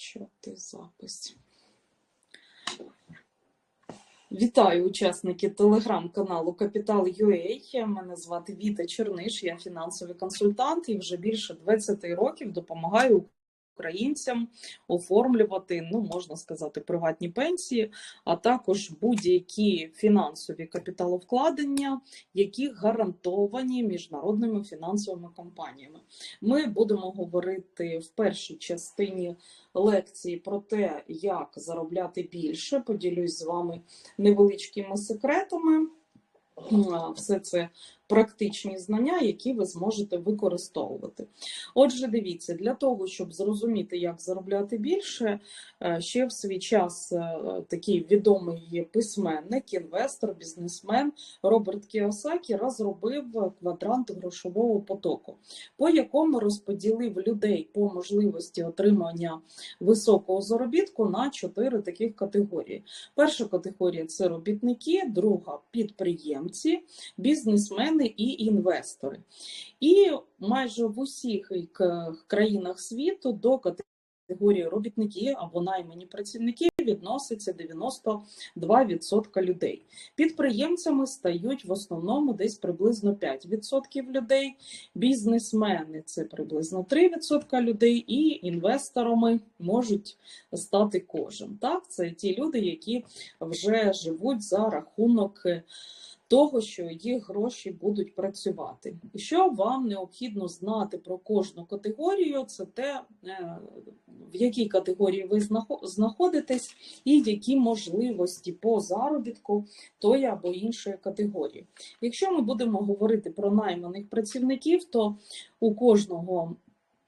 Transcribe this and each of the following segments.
Почати запис. Вітаю учасники телеграм-каналу Капітал UA. Мене звати Віта Черниш, я фінансовий консультант і вже більше 20 років допомагаю українцям оформлювати, ну можна сказати, приватні пенсії, а також будь-які фінансові капіталовкладення, які гарантовані міжнародними фінансовими компаніями. Ми будемо говорити в першій частині лекції про те, як заробляти більше. Поділюсь з вами невеличкими секретами. Все це практичні знання, які ви зможете використовувати. Отже, дивіться, для того, щоб зрозуміти, як заробляти більше, ще в свій час такий відомий письменник, інвестор, бізнесмен Роберт Кіосакі розробив квадрант грошового потоку, по якому розподілив людей по можливості отримання високого заробітку на чотири таких категорії. Перша категорія це робітники, друга підприємці, бізнесмени і інвестори. І майже в усіх країнах світу до категорії робітники або наймані працівники відноситься 92% людей. Підприємцями стають в основному десь приблизно 5% людей, бізнесмени це приблизно 3% людей, і інвесторами можуть стати кожен. Так, Це ті люди, які вже живуть за рахунок того, що їх гроші будуть працювати. І що вам необхідно знати про кожну категорію, це те, е, в якій категорії ви знаходитесь, і які можливості по заробітку тої або іншої категорії. Якщо ми будемо говорити про найманих працівників, то у кожного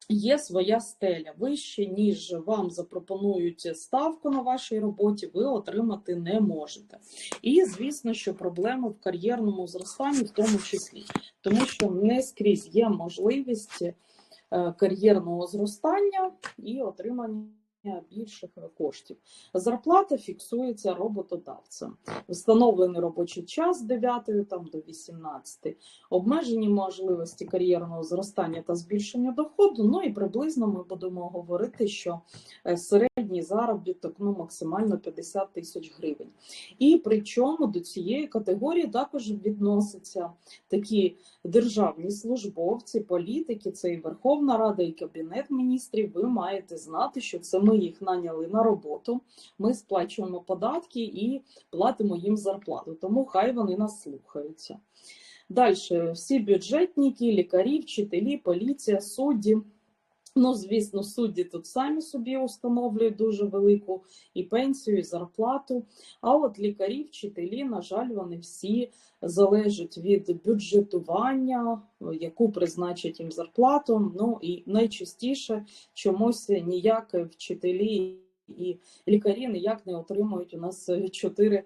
Є своя стеля вище, ніж вам запропонують ставку на вашій роботі, ви отримати не можете. І звісно, що проблеми в кар'єрному зростанні, в тому числі, тому що не скрізь є можливість е, кар'єрного зростання і отримання більших коштів. Зарплата фіксується роботодавцем. Встановлений робочий час з 9 там, до 18, обмежені можливості кар'єрного зростання та збільшення доходу. Ну і приблизно ми будемо говорити, що е, середній заробіток ну, максимально 50 тисяч гривень. І причому до цієї категорії також відносяться такі державні службовці, політики, це і Верховна Рада, і Кабінет міністрів. Ви маєте знати, що це ми їх наняли на роботу, ми сплачуємо податки і платимо їм зарплату, тому хай вони нас слухаються. Далі всі бюджетники, лікарі, вчителі, поліція, судді. Ну, звісно, судді тут самі собі встановлюють дуже велику і пенсію, і зарплату. А от лікарі, вчителі, на жаль, вони всі залежать від бюджетування, яку призначать їм зарплату. Ну і найчастіше чомусь ніяк вчителі і лікарі ніяк не отримують у нас 4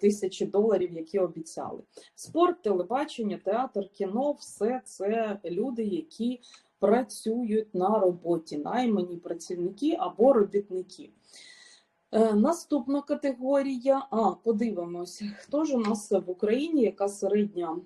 тисячі доларів, які обіцяли. Спорт, телебачення, театр, кіно все це люди, які працюють на роботі, наймані працівники або робітники. Е, наступна категорія. А, подивимося, хто ж у нас в Україні, яка середня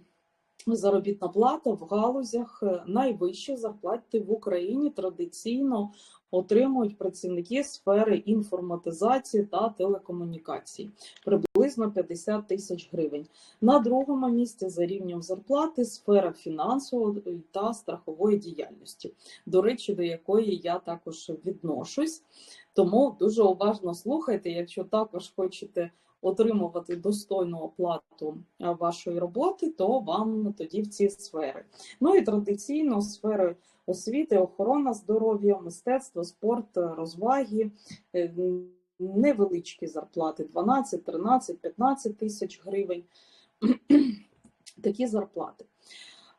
заробітна плата в галузях е, найвищі зарплати в Україні традиційно отримують працівники сфери інформатизації та телекомунікацій приблизно 50 тисяч гривень. На другому місці за рівнем зарплати сфера фінансової та страхової діяльності, до речі, до якої я також відношусь. Тому дуже уважно слухайте, якщо також хочете отримувати достойну оплату вашої роботи, то вам тоді в ці сфери. Ну і традиційно сфери освіти, охорона здоров'я, мистецтво, спорт, розваги. Е, невеличкі зарплати 12, 13, 15 тисяч гривень. Такі зарплати.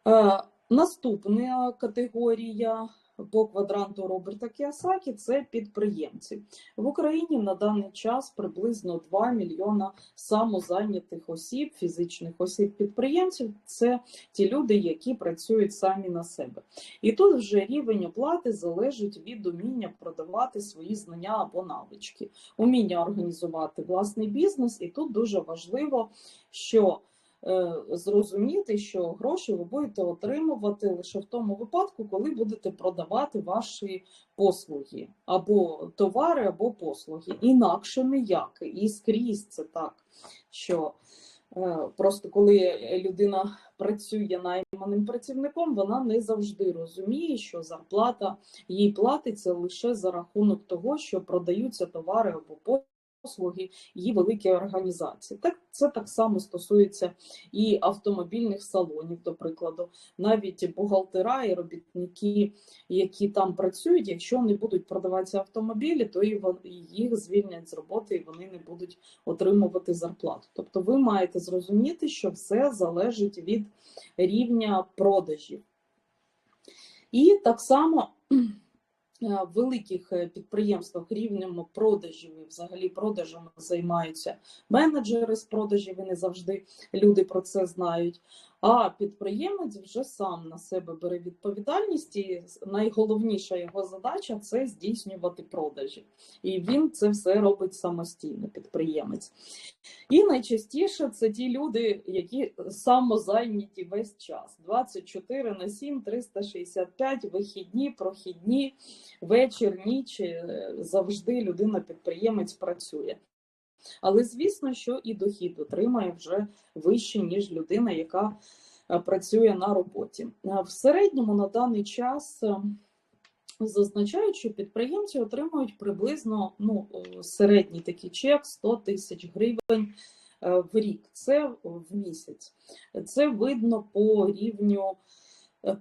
Е, наступна категорія по квадранту Роберта Кіосакі це підприємці в Україні на даний час приблизно 2 мільйона самозайнятих осіб, фізичних осіб підприємців. Це ті люди, які працюють самі на себе. І тут вже рівень оплати залежить від уміння продавати свої знання або навички, уміння організувати власний бізнес, і тут дуже важливо, що зрозуміти, що гроші ви будете отримувати лише в тому випадку, коли будете продавати ваші послуги або товари, або послуги. Інакше ніяк. І скрізь це так, що е, просто коли людина працює найманим працівником, вона не завжди розуміє, що зарплата їй платиться лише за рахунок того, що продаються товари або послуги її великі організації. Так це так само стосується і автомобільних салонів, до прикладу, навіть бухгалтера і робітники, які там працюють, якщо не будуть продаватися автомобілі, то і їх звільнять з роботи, і вони не будуть отримувати зарплату. Тобто, ви маєте зрозуміти, що все залежить від рівня продажів. І так само великих е, підприємствах рівнем продажів і взагалі продажами займаються менеджери з продажів, і не завжди люди про це знають. А підприємець вже сам на себе бере відповідальність, і найголовніша його задача це здійснювати продажі. І він це все робить самостійно, підприємець. І найчастіше це ті люди, які самозайняті весь час: 24 на 7, 365, вихідні, прохідні, вечір, ніч. е, Завжди людина-підприємець працює. Але звісно, що і дохід отримає вже вище, ніж людина, яка е, працює на роботі. Е, В середньому на даний час зазначають, що підприємці отримують приблизно ну, середній такий чек 100 тисяч гривень в рік. Це в місяць. Це видно по рівню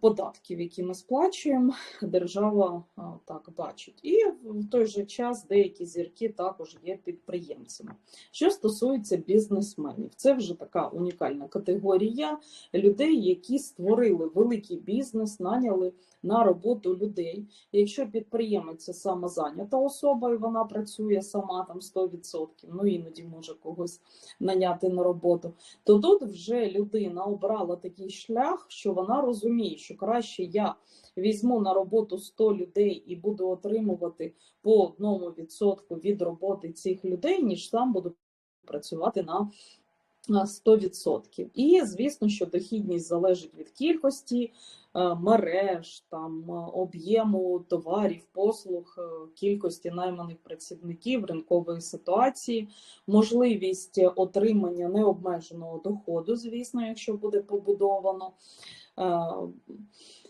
податків, які ми сплачуємо. Держава так бачить. І в той же час деякі зірки також є підприємцями. Що стосується бізнесменів, це вже така унікальна категорія людей, які створили великий бізнес, наняли на роботу людей. Якщо підприємець це самозайнята особа, і вона працює сама там 100%, ну іноді може когось наняти на роботу, то тут вже людина обрала такий шлях, що вона розуміє, що краще я візьму на роботу 100 людей і буду отримувати по одному відсотку від роботи цих людей, ніж сам буду працювати на на 100%. І звісно, що дохідність залежить від кількості е, мереж, там е, об'єму товарів, послуг, е, кількості найманих працівників, ринкової ситуації, можливість отримання необмеженого доходу, звісно, якщо буде побудовано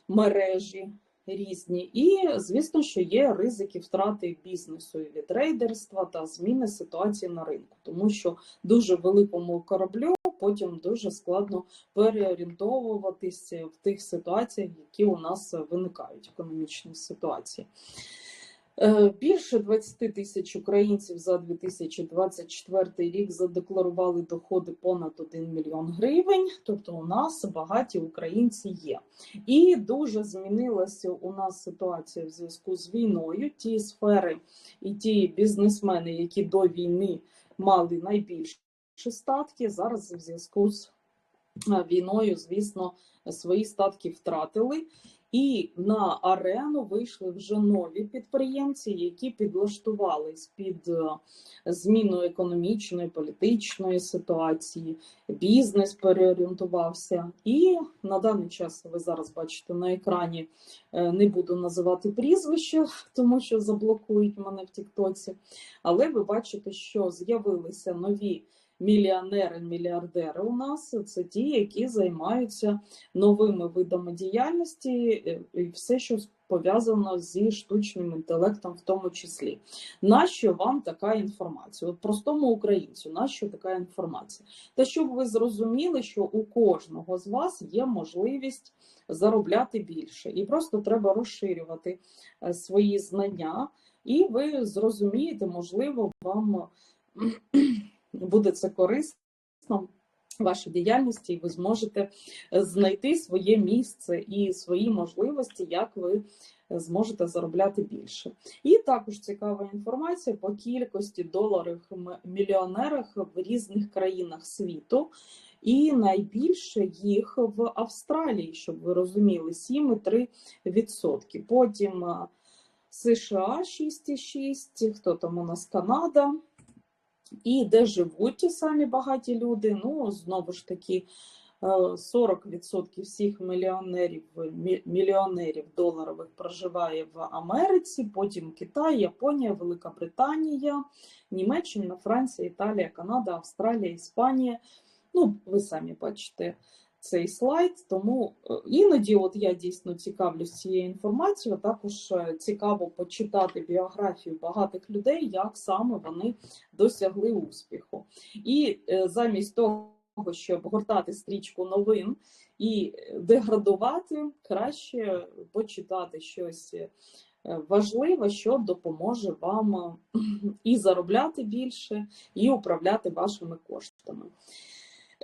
мережі різні. І, звісно, що є ризики втрати бізнесу і від рейдерства та зміни ситуації на ринку, тому що дуже великому кораблю потім дуже складно переорієнтовуватися в тих ситуаціях, які у нас виникають, економічні ситуації. Е, Більше 20 тисяч українців за 2024 рік задекларували доходи понад 1 мільйон гривень. Тобто, у нас багаті українці є. І дуже змінилася у нас ситуація в зв'язку з війною. Ті сфери і ті бізнесмени, які до війни мали найбільші статки, зараз в зв'язку з е, війною, звісно, свої статки втратили. І на арену вийшли вже нові підприємці, які підлаштувались під е, зміну економічної, політичної ситуації. Бізнес переорієнтувався. І на даний час ви зараз бачите на екрані. е, Не буду називати прізвище, тому що заблокують мене в Тіктоці. Але ви бачите, що з'явилися нові мільйонери, мільярдери у нас. Це ті, які займаються новими видами діяльності е, і все, що пов'язано зі штучним інтелектом, в тому числі. Нащо вам така інформація? От простому українцю, нащо така інформація? Та щоб ви зрозуміли, що у кожного з вас є можливість заробляти більше, і просто треба розширювати е, свої знання, і ви зрозумієте, можливо, вам буде це корисно вашій діяльності, і ви зможете знайти своє місце і свої можливості, як ви зможете заробляти більше. І також цікава інформація по кількості доларів мільйонерах в різних країнах світу. І найбільше їх в Австралії, щоб ви розуміли, 7,3%. Потім США 6,6%, хто там у нас Канада і де живуть ті самі багаті люди. Ну, знову ж таки, е, 40% всіх мільйонерів, мі- мільйонерів доларових проживає в Америці, потім Китай, Японія, Велика Британія, Німеччина, Франція, Італія, Канада, Австралія, Іспанія. Ну, ви самі бачите цей слайд, тому е, іноді от я дійсно цікавлюсь цією інформацією, також е, цікаво почитати біографію багатих людей, як саме вони досягли успіху. І е, замість того, щоб гортати стрічку новин і деградувати, краще почитати щось важливе, що допоможе вам і заробляти більше, і управляти вашими коштами.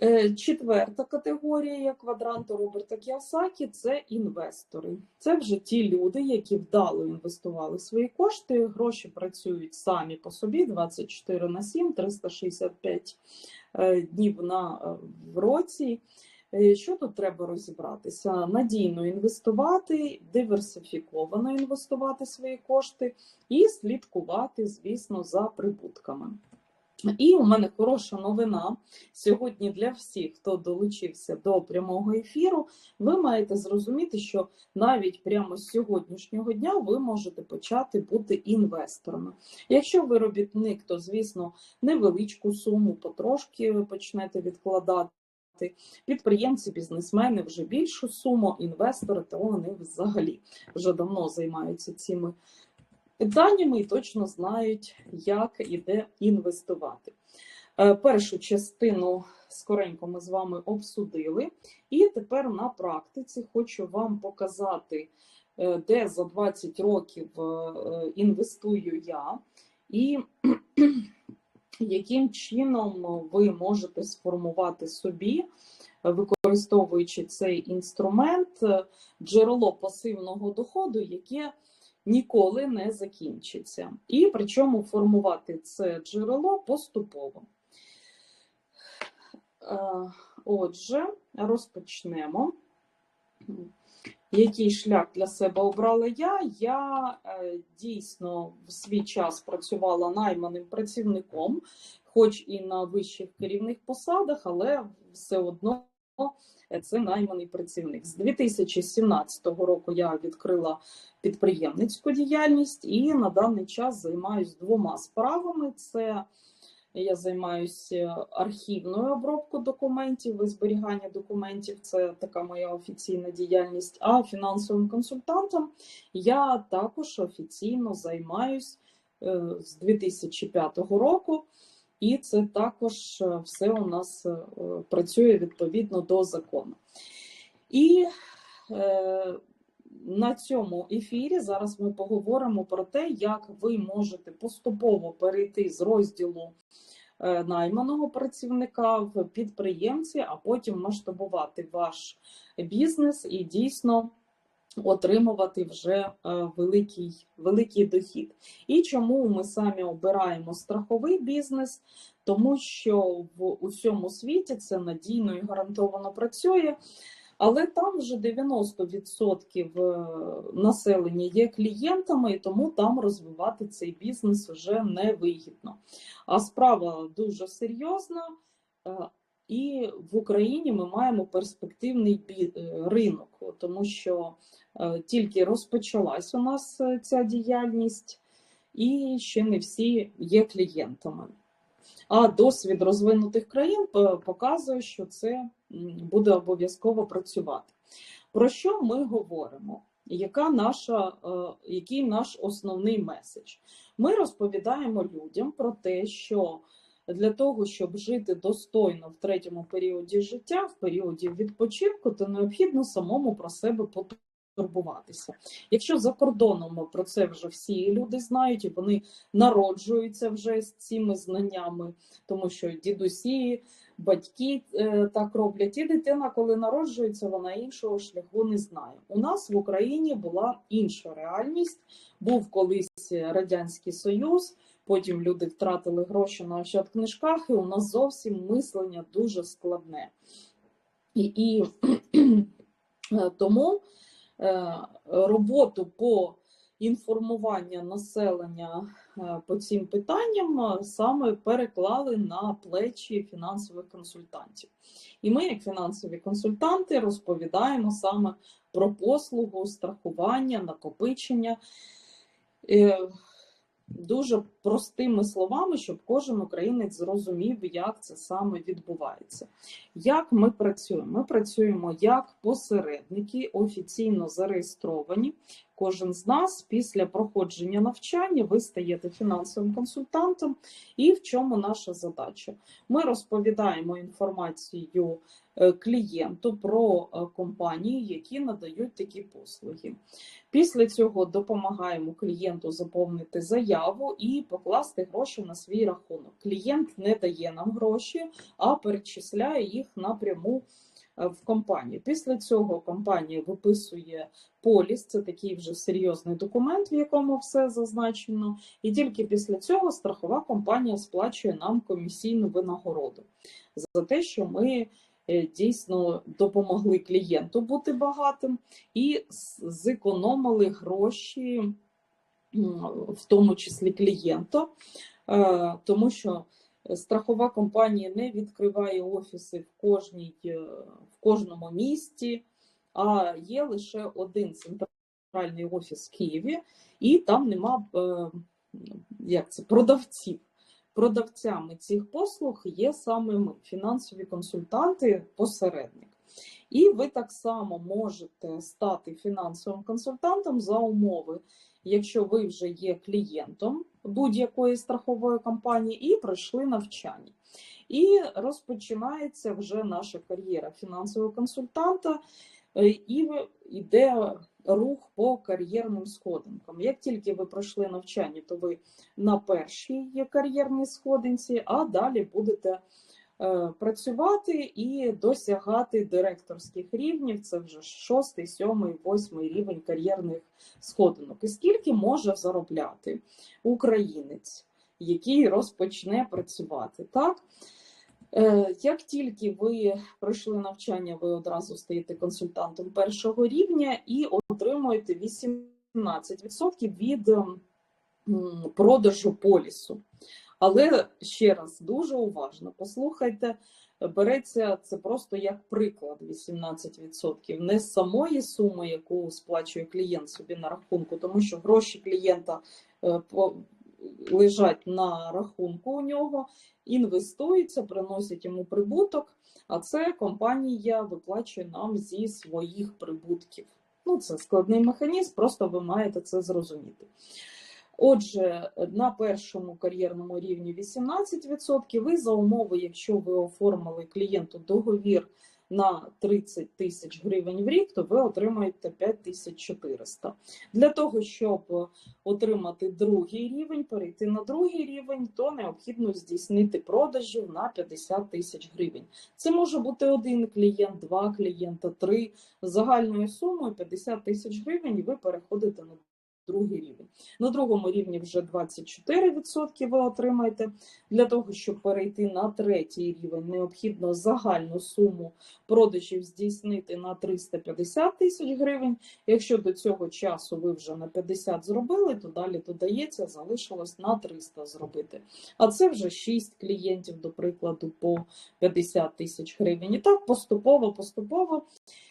Е, Четверта категорія квадранту Роберта Кіосакі це інвестори. Це вже ті люди, які вдало інвестували свої кошти. Гроші працюють самі по собі 24 на 7, 365 е, днів на е, в році. Що тут треба розібратися? Надійно інвестувати, диверсифіковано інвестувати свої кошти і слідкувати, звісно, за прибутками. І у мене хороша новина сьогодні для всіх, хто долучився до прямого ефіру. Ви маєте зрозуміти, що навіть прямо з сьогоднішнього дня ви можете почати бути інвесторами. Якщо ви робітник, то звісно невеличку суму потрошки почнете відкладати. Підприємці, бізнесмени вже більшу суму, інвестори, то вони взагалі вже давно займаються цими питаннями і точно знають, як і де інвестувати. Е, Першу частину скоренько ми з вами обсудили, і тепер на практиці хочу вам показати, е, де за 20 років е, інвестую я, і яким чином ви можете сформувати собі, використовуючи цей інструмент, джерело пасивного доходу, яке ніколи не закінчиться. І причому формувати це джерело поступово. Е, Отже, розпочнемо. Який шлях для себе обрала я? Я е, дійсно в свій час працювала найманим працівником, хоч і на вищих керівних посадах, але все одно це найманий працівник. З 2017 року я відкрила підприємницьку діяльність і на даний час займаюся двома справами: це я займаюся архівною обробкою документів і зберігання документів. Це така моя офіційна діяльність. А фінансовим консультантом я також офіційно займаюсь е, з 2005 року, і це також е, все у нас е, працює відповідно до закону. І е, на цьому ефірі зараз ми поговоримо про те, як ви можете поступово перейти з розділу е, найманого працівника в підприємці, а потім масштабувати ваш бізнес і дійсно отримувати вже е, великий, великий дохід. І чому ми самі обираємо страховий бізнес? Тому що в усьому світі це надійно і гарантовано працює. Але там вже 90% е, населення є клієнтами, і тому там розвивати цей бізнес вже не вигідно. А справа дуже серйозна, е, і в Україні ми маємо перспективний е, ринок, тому що е, тільки розпочалась у нас е, ця діяльність, і ще не всі є клієнтами. А досвід розвинутих країн показує, що це буде обов'язково працювати. Про що ми говоримо? Яка наша, який наш основний меседж? Ми розповідаємо людям про те, що для того, щоб жити достойно в третьому періоді життя, в періоді відпочинку, то необхідно самому про себе потурбуватися. Якщо за кордоном про це вже всі люди знають, і вони народжуються вже з цими знаннями, тому що дідусі, батьки е, так роблять, і дитина, коли народжується, вона іншого шляху не знає. У нас в Україні була інша реальність. Був колись радянський союз. Потім люди втратили гроші на ощадкнижках, і у нас зовсім мислення дуже складне. І, і е, тому е, роботу по інформуванню населення е, по цим питанням саме переклали на плечі фінансових консультантів. І ми, як фінансові консультанти, розповідаємо саме про послугу страхування, накопичення. Дуже простими словами, щоб кожен українець зрозумів, як це саме відбувається. Як ми працюємо? Ми працюємо як посередники, офіційно зареєстровані. Кожен з нас після проходження навчання ви стаєте фінансовим консультантом. І в чому наша задача? Ми розповідаємо інформацію клієнту про е, компанії, які надають такі послуги. Після цього допомагаємо клієнту заповнити заяву і покласти гроші на свій рахунок. Клієнт не дає нам гроші, а перечисляє їх напряму е, в компанію. Після цього компанія виписує поліс, це такий вже серйозний документ, в якому все зазначено. І тільки після цього страхова компанія сплачує нам комісійну винагороду за те, що ми е, дійсно допомогли клієнту бути багатим і зекономили гроші, в тому числі клієнта, Е, тому що страхова компанія не відкриває офіси в кожній е, в кожному місті, а є лише один центральний офіс в Києві, і там нема е, як це продавців. Продавцями цих послуг є саме ми, фінансові консультанти, посередник. І ви так само можете стати фінансовим консультантом за умови, якщо ви вже є клієнтом будь-якої страхової компанії і пройшли навчання. І розпочинається вже наша кар'єра фінансового консультанта, е, і йде рух по кар'єрним сходинкам. Як тільки ви пройшли навчання, то ви на першій кар'єрній сходинці, а далі будете е, працювати і досягати директорських рівнів. Це вже шостий, сьомий, восьмий рівень кар'єрних сходинок. І скільки може заробляти українець, який розпочне працювати? Так? Е, Як тільки ви пройшли навчання, ви одразу стаєте консультантом першого рівня і отримуєте 18% від продажу полісу. Але ще раз дуже уважно послухайте, береться це просто як приклад 18%, не з самої суми, яку сплачує клієнт собі на рахунку, тому що гроші клієнта е, лежать на рахунку у нього, інвестуються, приносять йому прибуток, а це компанія виплачує нам зі своїх прибутків. Ну, це складний механізм, просто ви маєте це зрозуміти. Отже, на першому кар'єрному рівні 18%. Ви за умови, якщо ви оформили клієнту договір на 30 тисяч гривень в рік, то ви отримаєте 5400. Для того, щоб отримати другий рівень, перейти на другий рівень, то необхідно здійснити продажів на 50 тисяч гривень. Це може бути один клієнт, два клієнта, три загальною сумою 50 тисяч гривень, і ви переходите на другий рівень. На другому рівні вже 24% ви отримаєте. Для того, щоб перейти на третій рівень, необхідно загальну суму продажів здійснити на 350 тисяч гривень. Якщо до цього часу ви вже на 50 зробили, то далі додається, залишилось на 300 зробити. А це вже 6 клієнтів, до прикладу, по 50 тисяч гривень. І так поступово, поступово.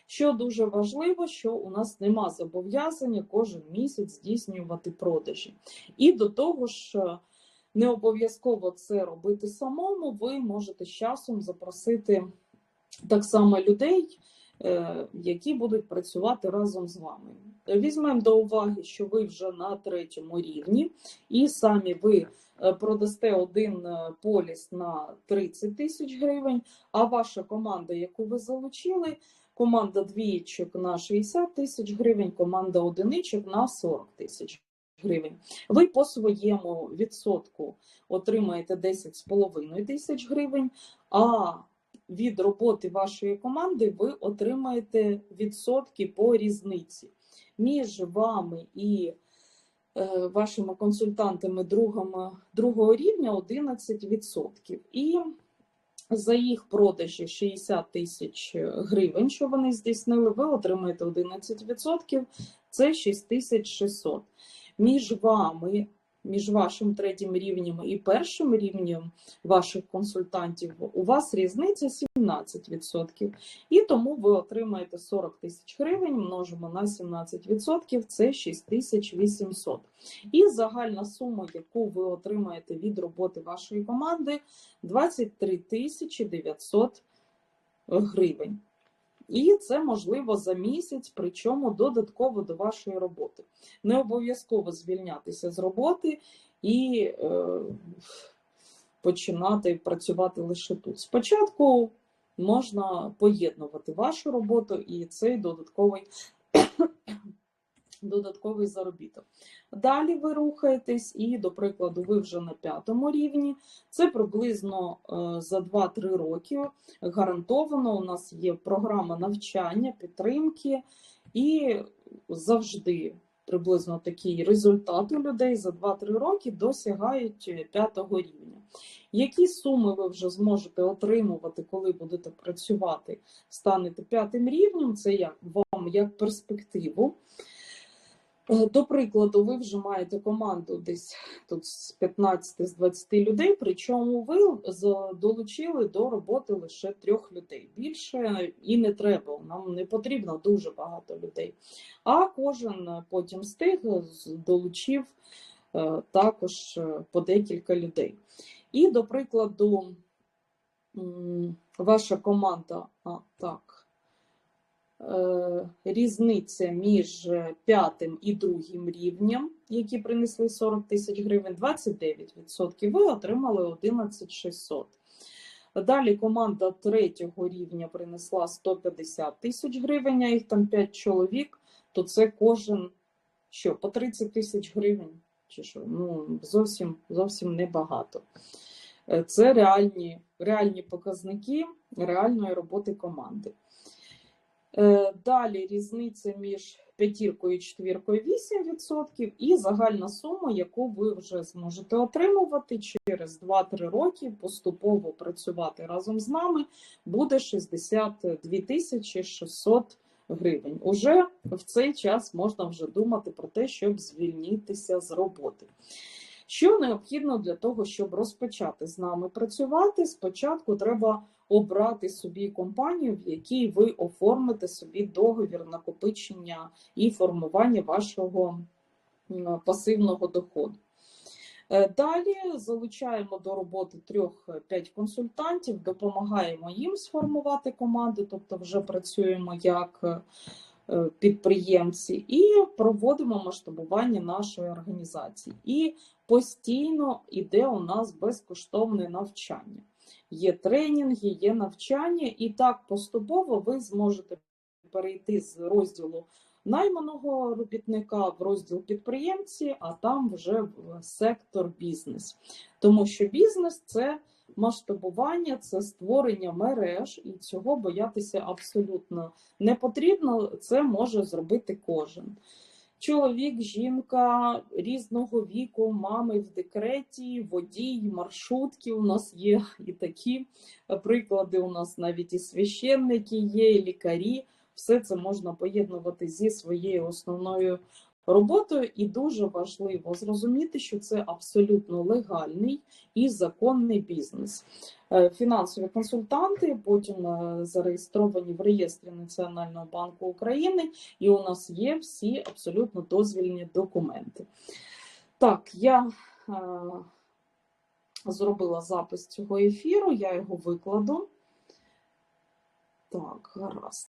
Що дуже важливо, що у нас нема зобов'язання кожен місяць здійснювати продажі. І до того ж, е, не обов'язково це робити самому. Ви можете з часом запросити так само людей, е, які будуть працювати разом з вами. Візьмемо до уваги, що ви вже на третьому рівні, і самі ви е, продасте один поліс на 30 тисяч гривень, а ваша команда, яку ви залучили, команда двієчок на 60 тисяч гривень, команда одиничок на 40 тисяч гривень. Ви по своєму відсотку отримаєте 10,5 тисяч гривень, а від роботи вашої команди ви отримаєте відсотки по різниці між вами і е, вашими консультантами другого рівня 11%. І за їх продажі 60 тисяч гривень, що вони здійснили, ви отримаєте 11%, це 6600. Між вами між вашим третім рівнем і першим рівнем ваших консультантів, у вас різниця 17%. І тому ви отримаєте 40 тисяч гривень, множимо на 17%, це 6800. І загальна сума, яку ви отримаєте від роботи вашої команди, 23 тисячі 900 гривень. І це можливо за місяць, причому додатково до вашої роботи. Не обов'язково звільнятися з роботи і е, починати працювати лише тут. Спочатку можна поєднувати вашу роботу і цей додатковий, додатковий заробіток. Далі ви рухаєтесь, і, до прикладу, ви вже на п'ятому рівні. Це приблизно е, за 2-3 роки гарантовано. У нас є програма навчання, підтримки, і завжди приблизно такий результат у людей за 2-3 роки досягають п'ятого рівня. Які суми ви вже зможете отримувати, коли будете працювати, станете п'ятим рівнем, це як вам як перспективу. Е, До прикладу, ви вже маєте команду десь тут з 15 з 20 людей, причому ви долучили до роботи лише трьох людей. Більше і не треба. Нам не потрібно дуже багато людей. А кожен потім з тих долучив е, також е, по декілька людей. І, до прикладу, ваша команда, а, так, різниця між п'ятим і другим рівнем, які принесли 40 тисяч гривень, 29%. Ви отримали 11 600. Далі команда третього рівня принесла 150 тисяч гривень, а їх там 5 чоловік, то це кожен що, по 30 тисяч гривень? Чи що? Ну, зовсім, зовсім небагато. Е, Це реальні, реальні показники реальної роботи команди. Е, Далі різниця між п'ятіркою і четвіркою 8% і загальна сума, яку ви вже зможете отримувати через 2-3 роки, поступово працювати разом з нами, буде 62 тисячі 600 гривень. Уже в цей час можна вже думати про те, щоб звільнитися з роботи. Що необхідно для того, щоб розпочати з нами працювати? Спочатку треба обрати собі компанію, в якій ви оформите собі договір накопичення і формування вашого пасивного доходу. Е, Далі залучаємо до роботи трьох-п'ять консультантів, допомагаємо їм сформувати команду, тобто вже працюємо як е, підприємці, і проводимо масштабування нашої організації. І постійно йде у нас безкоштовне навчання. Є тренінги, є навчання, і так поступово ви зможете перейти з розділу найманого робітника в розділ підприємці, а там вже в сектор бізнес. Тому що бізнес це масштабування, це створення мереж, і цього боятися абсолютно не потрібно. Це може зробити кожен. Чоловік, жінка різного віку, мами в декреті, водій, маршрутки. У нас є і такі приклади. У нас навіть і священники є, і лікарі. Все це можна поєднувати зі своєю основною роботою, і дуже важливо зрозуміти, що це абсолютно легальний і законний бізнес. Е, Фінансові консультанти потім е, зареєстровані в реєстрі Національного банку України, і у нас є всі абсолютно дозвільні документи. Так, я е, зробила запис цього ефіру, я його викладу. Так, гаразд.